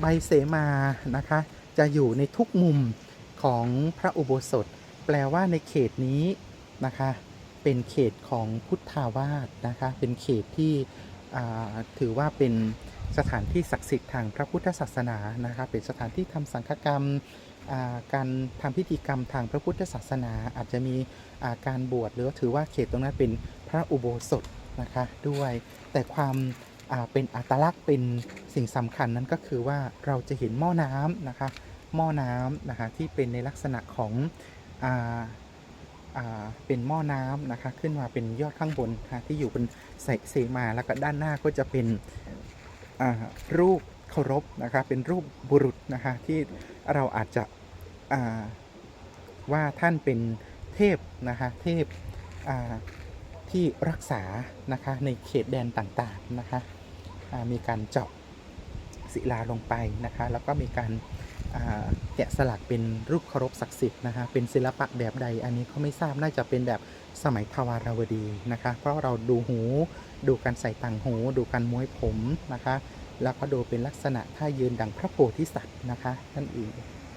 ใบเสมานะคะ จะอยู่ในทุกมุมของพระอุโบสถ แปลว่าในเขตนี้นะคะ เป็นเขตของพุทธาวาสนะคะ เป็นเขตที่ถือว่าเป็นสถานที่ศักดิ์สิทธิ์ทางพระพุทธศาสนานะคะ เป็นสถานที่ทำสังฆกรรมการทำพิธีกรรมทางพระพุทธศาสนาอาจจะมีาการบวชหรือถือว่าเขตตรงนั้นเป็นพระอุโบสถนะคะด้วย แต่ความ เป็นอัตลักษณ์เป็นสิ่งสำคัญนั้นก็คือว่าเราจะเห็นหม้อน้ำนะคะหม้อน้ำนะคะที่เป็นในลักษณะของอ่าอ่าเป็นหม้อน้ำนะคะขึ้นมาเป็นยอดข้างบนนะคะที่อยู่บนใส่เสมาแล้วก็ด้านหน้าก็จะเป็นอ่ารูปเคารพนะคะเป็นรูปบุรุษนะคะที่เราอาจจะอ่าว่าท่านเป็นเทพนะคะเทพอ่าที่รักษานะคะในเขตแดนต่างๆนะคะ มีการเจาะศิลาลงไปนะคะ แล้วก็มีการแกะสลักเป็นรูปเคารพศักดิ์สิทธิ์นะคะเป็นศิลปะแบบใด อันนี้เขาไม่ทราบน่าจะเป็นแบบสมัยทวารวดีนะคะ เพราะเราดูหู ดูการใส่ต่างหู ดูการม้วยผมนะคะ แล้วก็ดูเป็นลักษณะท่ายืนดังพระโพธิสัตว์นะคะนั่นเอง